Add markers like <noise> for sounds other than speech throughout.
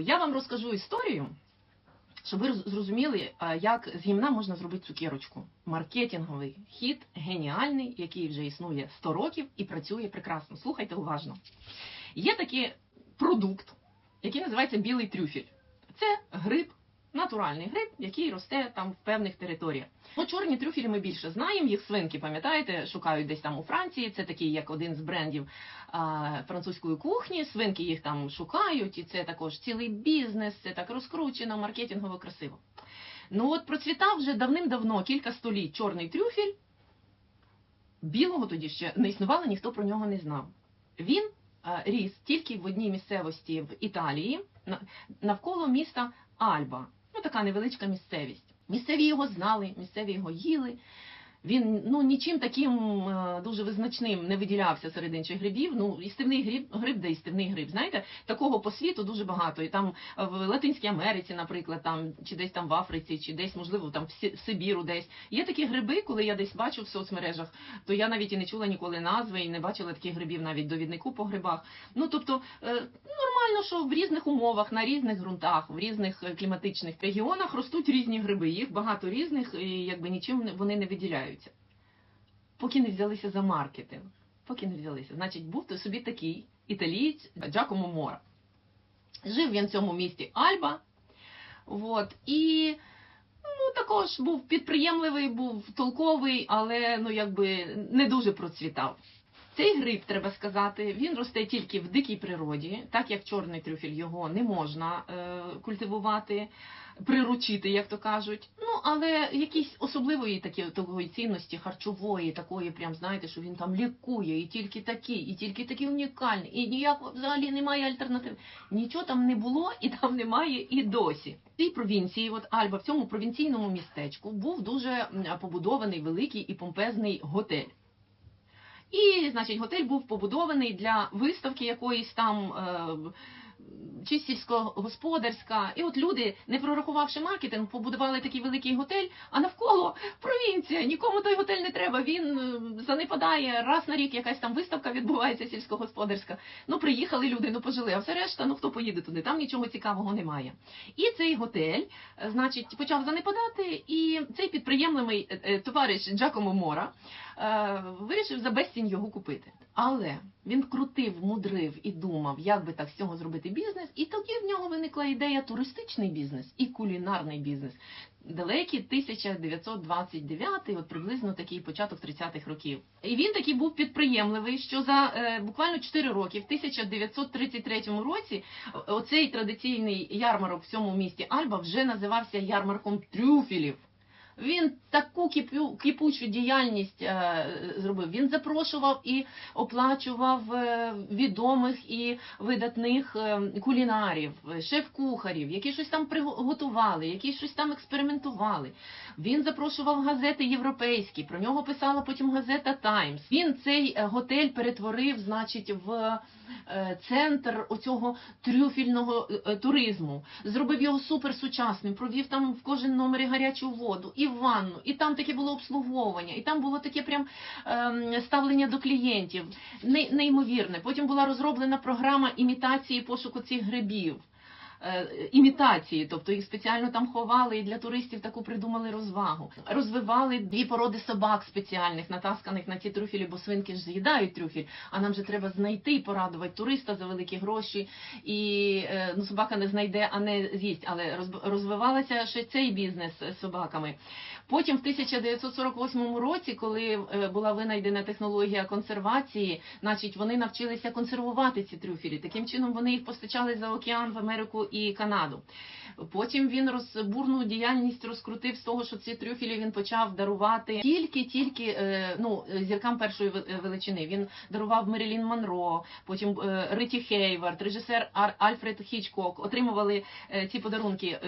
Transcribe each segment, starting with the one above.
Я вам розкажу історію, щоб ви зрозуміли, як з гімна можна зробити цукерочку. Маркетинговий хід геніальний, який вже існує 100 років і працює прекрасно. Слухайте уважно. Є такий продукт, який називається білий трюфель. Це гриб, натуральний гриб, який росте там в певних територіях. Ну, чорні трюфелі ми більше знаємо. Їх свинки, пам'ятаєте, шукають десь там у Франції. Це такий як один з брендів а, французької кухні. Свинки їх там шукають, і це також цілий бізнес. Це так розкручено, маркетингово красиво. Ну от процвітав вже давним-давно, кілька століть, чорний трюфель. Білого тоді ще не існувало, ніхто про нього не знав. Він а, ріс тільки в одній місцевості в Італії, на- навколо міста Альба. Ну, така невеличка місцевість. Місцеві його знали, місцеві його їли. Він ну нічим таким е, дуже визначним не виділявся серед інших грибів. Ну, істивний гриб, гриб де істивний гриб. Знаєте, такого по світу дуже багато. І там е, в Латинській Америці, наприклад, там чи десь там в Африці, чи десь, можливо, там в Сибіру, десь є такі гриби, коли я десь бачу в соцмережах, то я навіть і не чула ніколи назви, і не бачила таких грибів навіть довіднику по грибах. Ну тобто е, нормально, що в різних умовах, на різних ґрунтах, в різних кліматичних регіонах ростуть різні гриби. Їх багато різних, і якби нічим вони не виділяються. Поки не взялися за маркетинг. Поки не взялися. Значить, був то собі такий італієць Джакомо Мора. Жив він в цьому місті Альба. От, і ну, також був підприємливий, був толковий, але ну, якби не дуже процвітав. Цей гриб, треба сказати, він росте тільки в дикій природі, так як чорний трюфель його не можна е, культивувати, приручити, як то кажуть. Ну, але якісь особливої такі, такої цінності, харчової, такої, прям знаєте, що він там лікує, і тільки такий, і тільки такий унікальний, і ніяк взагалі немає альтернатив. Нічого там не було і там немає і досі. В цій провінції, от Альба, в цьому провінційному містечку, був дуже побудований великий і помпезний готель. І, значить, готель був побудований для виставки якоїсь там. Е, чи сільськогосподарська, і от люди, не прорахувавши маркетинг, побудували такий великий готель, а навколо провінція, нікому той готель не треба. Він е, занепадає раз на рік якась там виставка відбувається сільськогосподарська. Ну приїхали люди, ну пожили, а все решта, ну хто поїде туди? Там нічого цікавого немає. І цей готель, е, значить, почав занепадати, і цей підприємливий е, товариш Джакомо Мора вирішив за безцінь його купити. Але він крутив, мудрив і думав, як би так з цього зробити бізнес, і тоді в нього виникла ідея туристичний бізнес і кулінарний бізнес. Далекий 1929, от приблизно такий початок 30-х років. І він такий був підприємливий, що за е, буквально 4 роки, в 1933 році, оцей традиційний ярмарок в цьому місті Альба вже називався ярмарком трюфелів. Він таку кипю, кипучу діяльність е, зробив. Він запрошував і оплачував е, відомих і видатних е, кулінарів, шеф-кухарів, які щось там приготували, які щось там експериментували. Він запрошував газети європейські. Про нього писала потім газета Таймс. Він цей е, готель перетворив, значить, в центр оцього трюфільного туризму. Зробив його суперсучасним, провів там в кожен номері гарячу воду і ванну, і там таке було обслуговування, і там було таке прям ем, ставлення до клієнтів. Не- Неймовірне. Потім була розроблена програма імітації пошуку цих грибів. Е, Імітації, тобто їх спеціально там ховали і для туристів таку придумали розвагу. Розвивали дві породи собак спеціальних, натасканих на ці трюфелі, бо свинки ж з'їдають трюфель, а нам же треба знайти і порадувати туриста за великі гроші. І е, ну, собака не знайде, а не з'їсть. Але розвивалася ще цей бізнес з собаками. Потім в 1948 році, коли е, була винайдена технологія консервації, значить вони навчилися консервувати ці трюфелі. Таким чином вони їх постачали за океан в Америку і Канаду. Потім він роз, бурну діяльність розкрутив з того, що ці трюфелі він почав дарувати тільки-тільки е, ну, зіркам першої величини. Він дарував Мерілін Монро, потім е, Риті Хейвард, режисер Ар- Альфред Хічкок отримували е, ці подарунки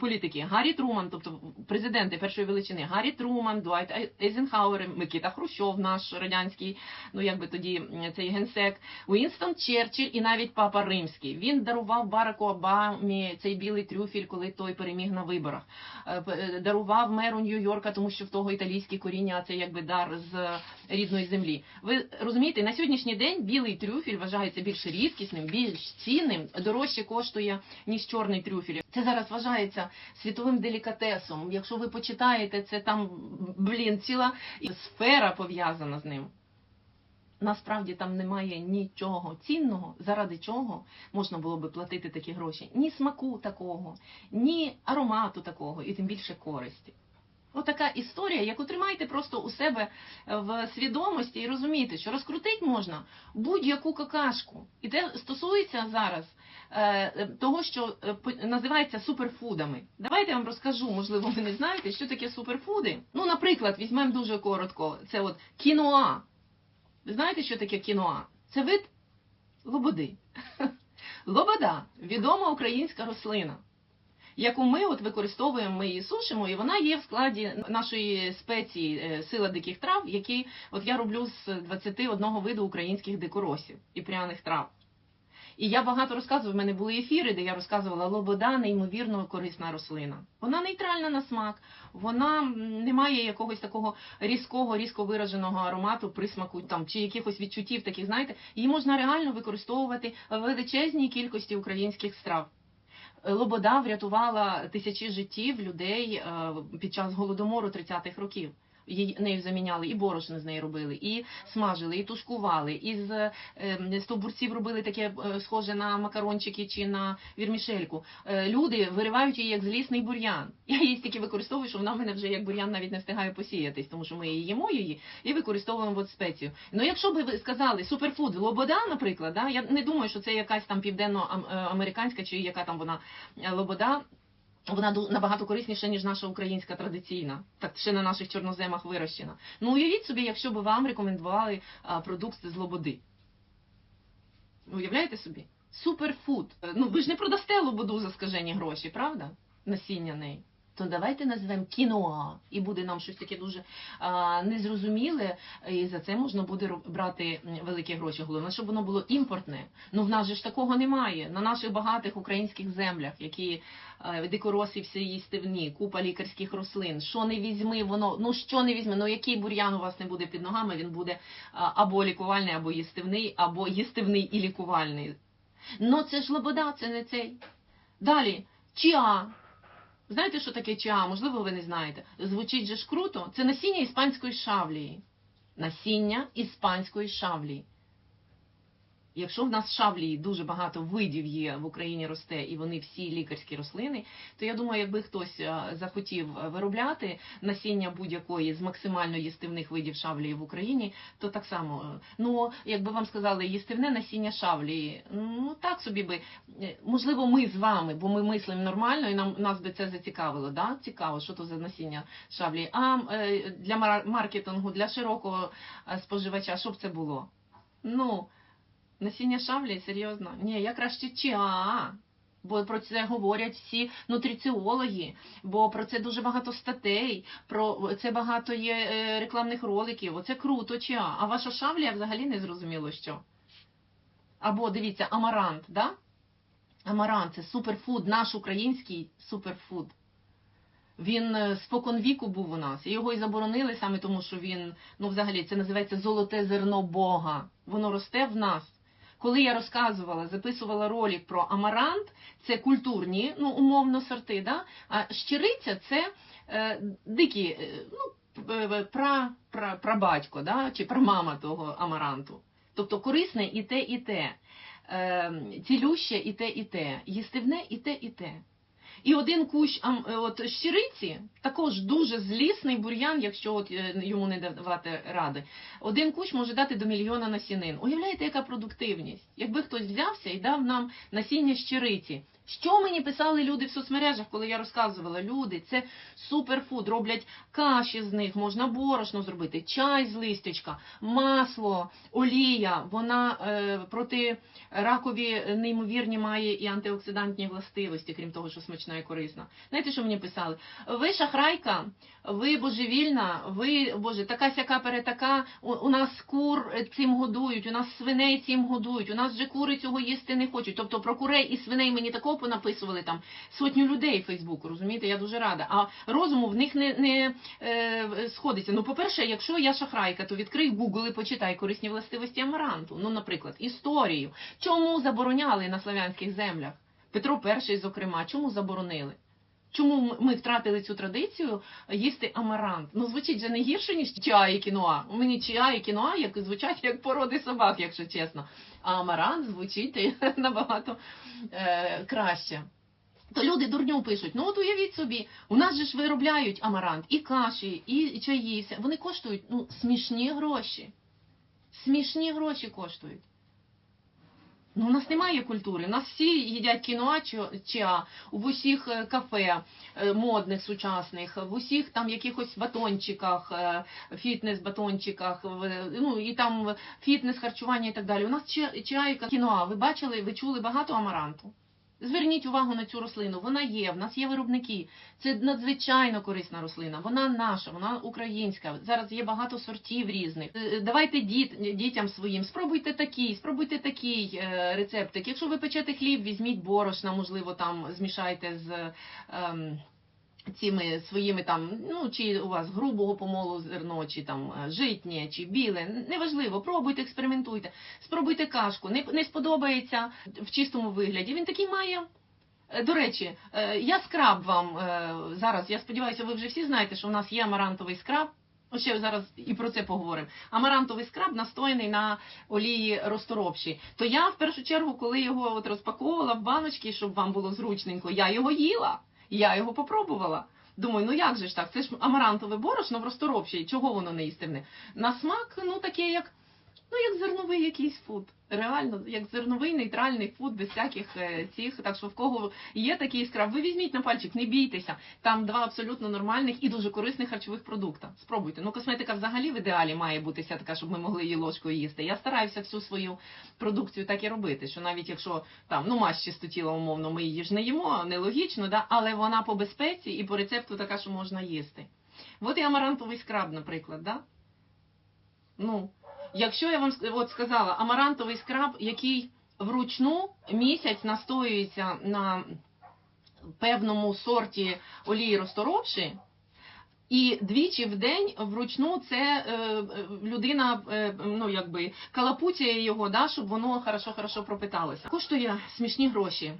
політики. Гаррі Труман, тобто президенти першої величини, Гаррі Труман, Дуайт Ай- Ейзенхауер, Микита Хрущов, наш радянський, ну якби тоді цей генсек, Уінстон Черчилль і навіть Папа Римський. Він дарував Бараку Обамі Обамі цей білий трюфель, коли той переміг на виборах. Е, е, Дарував меру Нью-Йорка, тому що в того італійські коріння, а це якби дар з рідної землі. Ви розумієте, на сьогоднішній день білий трюфель вважається більш рідкісним, більш цінним, дорожче коштує, ніж чорний трюфель. Це зараз вважається світовим делікатесом. Якщо ви почитаєте, це там, блін, ціла сфера пов'язана з ним. Насправді там немає нічого цінного, заради чого можна було би платити такі гроші. Ні смаку такого, ні аромату такого, і тим більше користі. Отака історія, яку тримайте просто у себе в свідомості і розумієте, що розкрутити можна будь-яку какашку. І це стосується зараз е, того, що е, називається суперфудами. Давайте я вам розкажу, можливо, ви не знаєте, що таке суперфуди. Ну, наприклад, візьмемо дуже коротко, це от кіноа. Ви знаєте, що таке кіноа? Це вид лободи. <laughs> Лобода відома українська рослина, яку ми от використовуємо, ми її сушимо, і вона є в складі нашої спеції е, сила диких трав, які от я роблю з 21 виду українських дикоросів і пряних трав. І я багато розказував, в мене були ефіри, де я розказувала лобода, неймовірно корисна рослина. Вона нейтральна на смак, вона не має якогось такого різкого, різко вираженого аромату, присмаку там чи якихось відчуттів таких, знаєте, її можна реально використовувати в величезній кількості українських страв. Лобода врятувала тисячі життів людей е, під час голодомору 30-х років. Її нею заміняли і борошно з неї робили, і смажили, і тушкували, і з е, стовбурців робили таке е, схоже на макарончики чи на вірмішельку. Е, люди виривають її як злісний бур'ян. <laughs> Я її стільки використовую, що вона в мене вже як бур'ян навіть не встигає посіятись, тому що ми її їмо її і використовуємо от спецію. Ну якщо би ви сказали суперфуд лобода, наприклад, да, я не думаю, що це якась там південноамериканська чи яка там вона е, лобода. Вона набагато корисніша, ніж наша українська традиційна, так ще на наших чорноземах вирощена. Ну уявіть собі, якщо б вам рекомендували продукт з лободи. Уявляєте собі? Суперфуд. Е, Ну ви ж не продасте лободу за скажені гроші, правда? Насіння неї. То давайте назвемо кіноа, і буде нам щось таке дуже а, незрозуміле, і за це можна буде брати великі гроші. Головне, щоб воно було імпортне. Ну в нас же ж такого немає. На наших багатих українських землях, які дикороси всі їстивні, купа лікарських рослин. Що не візьми, воно ну що не візьми, ну який бур'ян у вас не буде під ногами, він буде або лікувальний, або їстивний, або їстивний і лікувальний. Ну це ж лобода, це не цей. Далі, чіа. Знаєте, що таке чіа? Можливо, ви не знаєте. Звучить же ж круто. Це насіння іспанської шавлії. Насіння іспанської шавлії. Якщо в нас шавлії дуже багато видів є в Україні росте, і вони всі лікарські рослини, то я думаю, якби хтось е, захотів виробляти насіння будь-якої з максимально їстивних видів шавлії в Україні, то так само. е, Ну, якби вам сказали, їстивне насіння шавлії, ну так собі би. Е, Можливо, ми з вами, бо ми мислимо нормально, і нам нас би це зацікавило. Да? Цікаво, що то за насіння шавлії. А для маркетингу, для широкого споживача, що б це було? Ну. Насіння шавлі, серйозно? Ні, я краще чіа. Бо про це говорять всі нутриціологи, бо про це дуже багато статей, про це багато є е, рекламних роликів. Оце круто, чіа. А ваша шавлія взагалі не зрозуміло що. Або дивіться, амарант, да? Амарант це суперфуд, наш український суперфуд. Він е, споконвіку був у нас. Його і заборонили саме тому, що він, ну взагалі, це називається золоте зерно Бога. Воно росте в нас. Коли я розказувала, записувала ролик про амарант, це культурні, ну умовно сорти, да? а щириця це е, дикі, е, ну, е, пра, пра, прабатько, да? чи прамама того амаранту. Тобто корисне і те, і те, е, цілюще і те, і те, їстивне і те, і те. І один кущ е, от, щириці, також дуже злісний бур'ян, якщо от, е, йому не давати ради. Один кущ може дати до мільйона насінин. Уявляєте, яка продуктивність? Якби хтось взявся і дав нам насіння щириці. Що мені писали люди в соцмережах, коли я розказувала? Люди, це суперфуд, роблять каші з них, можна борошно зробити, чай з листячка, масло, олія. Вона е, проти ракові неймовірні має і антиоксидантні властивості, крім того, що смачна і корисна. Знаєте, що мені писали? Ви шахрайка, ви божевільна, ви боже, така сяка перетака. У, у нас кур цим годують, у нас свиней цим годують. У нас же кури цього їсти не хочуть. Тобто про курей і свиней мені такого понаписували там сотню людей Фейсбуку, розумієте, я дуже рада. А розуму в них не, не е, сходиться. Ну, по-перше, якщо я шахрайка, то відкрий Google і почитай корисні властивості амаранту. Ну, наприклад, історію. Чому забороняли на славянських землях? Петро І, зокрема, чому заборонили? Чому ми- втратили цю традицію їсти амарант? Ну, звучить же не гірше, ніж чай і кіноа. У мені чай і кіноа як звучать як породи собак, якщо чесно. А амарант звучить <laughs> набагато е, краще. То люди дурню пишуть, ну от уявіть собі, у нас же ж виробляють амарант, і каші, і чаї, вони коштують ну, смішні гроші. Смішні гроші коштують. Ну, у нас немає культури. У нас всі їдять кіноа чи- ча в усіх е, кафе е, модних сучасних, в усіх там якихось батончиках, е, фітнес-батончиках, ну і там фітнес, харчування і так далі. У нас ча- чай, кіноа. Ви бачили, ви чули багато амаранту? Зверніть увагу на цю рослину. Вона є, в нас є виробники. Це надзвичайно корисна рослина. Вона наша, вона українська. Зараз є багато сортів різних. Е, Давайте діт, дітям своїм, спробуйте такий, спробуйте такий е, рецептик. Якщо ви печете хліб, візьміть борошна, можливо, там змішайте з. Ем, Цими своїми там, ну чи у вас грубого помолу зерно, чи там е, житнє, чи біле, неважливо, пробуйте, експериментуйте, спробуйте кашку. Не, не сподобається в чистому вигляді. Він такий має. Е, До речі, е, я скраб вам зараз. Я сподіваюся, ви вже всі знаєте, що у нас є амарантовий скраб. Ще зараз і про це поговоримо. Амарантовий скраб настояний на олії розторопші. То я в першу чергу, коли його от розпаковувала в баночки, щоб вам було зручненько, я його їла. Я його попробувала. Думаю, ну як же ж так? Це ж амарантове борошно в розторопші. Чого воно не істинне? На смак, ну таке, як, ну, як зерновий якийсь фуд. Реально, як зерновий нейтральний фуд без всяких е, цих. Так що в кого є такий скраб, ви візьміть на пальчик, не бійтеся. Там два абсолютно нормальних і дуже корисних харчових продукта. Спробуйте. Ну, косметика взагалі в ідеалі має бути вся така, щоб ми могли її ложкою їсти. Я стараюся всю свою продукцію так і робити, що навіть якщо там ну мазь чистотіла, умовно, ми її ж не їмо, нелогічно, да? але вона по безпеці і по рецепту така, що можна їсти. От і амарантовий скраб, наприклад, да? Ну, якщо я вам от сказала, амарантовий скраб, який вручну місяць настоюється на певному сорті олії розторопші, і двічі в день вручну це е, людина е, ну якби калапуцяє його, да, щоб воно хорошо хорошо пропиталося. Коштує смішні гроші.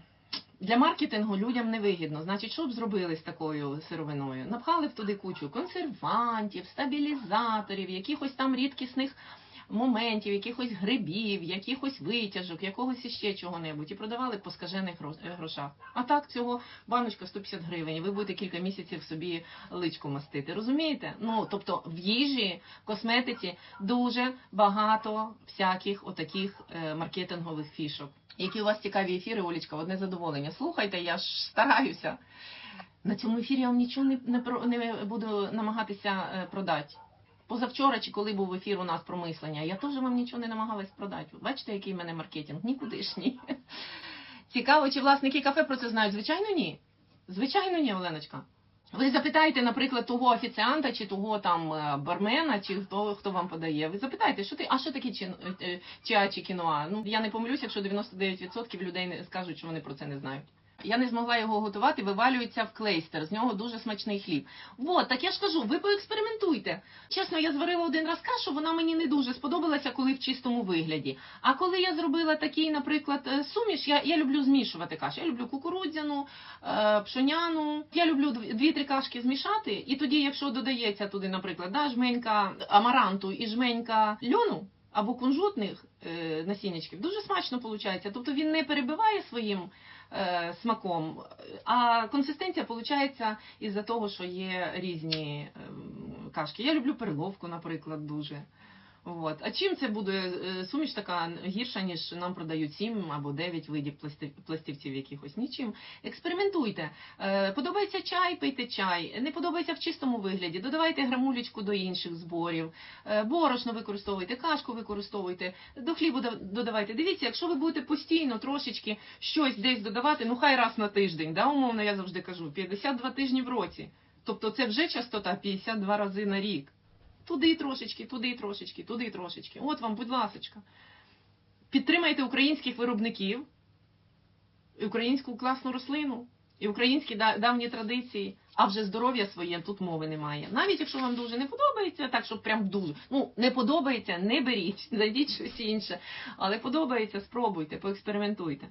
Для маркетингу людям невигідно. Значить, що б зробили з такою сировиною? Напхали б туди кучу консервантів, стабілізаторів, якихось там рідкісних моментів, якихось грибів, якихось витяжок, якогось іще чого-небудь, і продавали по скажених е, грошах. А так цього баночка 150 гривень, і ви будете кілька місяців собі личку мастити. Розумієте? Ну тобто в їжі, косметиці дуже багато всяких отаких е, маркетингових фішок. Які у вас цікаві ефіри, Олічка, одне задоволення. Слухайте, я ж стараюся. На цьому ефірі я вам нічого не, не, не буду намагатися е, продати. Позавчора, чи коли був ефір у нас про мислення, я теж вам нічого не намагалась продати. Бачите, який в мене маркетинг? Нікудишній. <laughs> Цікаво, чи власники кафе про це знають? Звичайно, ні. Звичайно, ні, Оленочка. Ви запитаєте, наприклад, того офіціанта, чи того там е, бармена, чи хто, хто вам подає. Ви запитаєте, що ти, а що таке чин- е, чиа чи кіноа? Ну я не помилюсь, якщо 99% людей не скажуть, що вони про це не знають. Я не змогла його готувати, вивалюється в клейстер. З нього дуже смачний хліб. Вот, так я ж кажу, ви поекспериментуйте. Чесно, я зварила один раз кашу, вона мені не дуже сподобалася, коли в чистому вигляді. А коли я зробила такий, наприклад, е, суміш, я, я люблю змішувати кашу. Я люблю кукурудзяну, е, пшоняну. Я люблю дві-три кашки змішати, і тоді, якщо додається туди, наприклад, да, жменька амаранту і жменька льону. Або кунжутних е, насіннячків дуже смачно виходить. Тобто він не перебиває своїм е, смаком, а консистенція виходить із-за того, що є різні ем, кашки. Я люблю перловку, наприклад, дуже. От. А чим це буде е, суміш така гірша, ніж нам продають 7 або 9 видів пластівців якихось? Нічим. Експериментуйте. Е, Подобається чай, пийте чай. Не подобається в чистому вигляді. Додавайте грамулечку до інших зборів. Е, Борошно використовуйте, кашку використовуйте, до хлібу дав- додавайте. Дивіться, якщо ви будете постійно трошечки щось десь додавати, ну хай раз на тиждень, да, умовно я завжди кажу, 52 тижні в році. Тобто це вже частота 52 рази на рік. Туди трошечки, туди трошечки, туди трошечки. От вам, будь ласочка. Підтримайте українських виробників. українську класну рослину, і українські давні традиції, а вже здоров'я своє тут мови немає. Навіть якщо вам дуже не подобається, так що прям дуже ну не подобається, не беріть, <laughs> зайдіть щось інше. Але подобається, спробуйте, поекспериментуйте.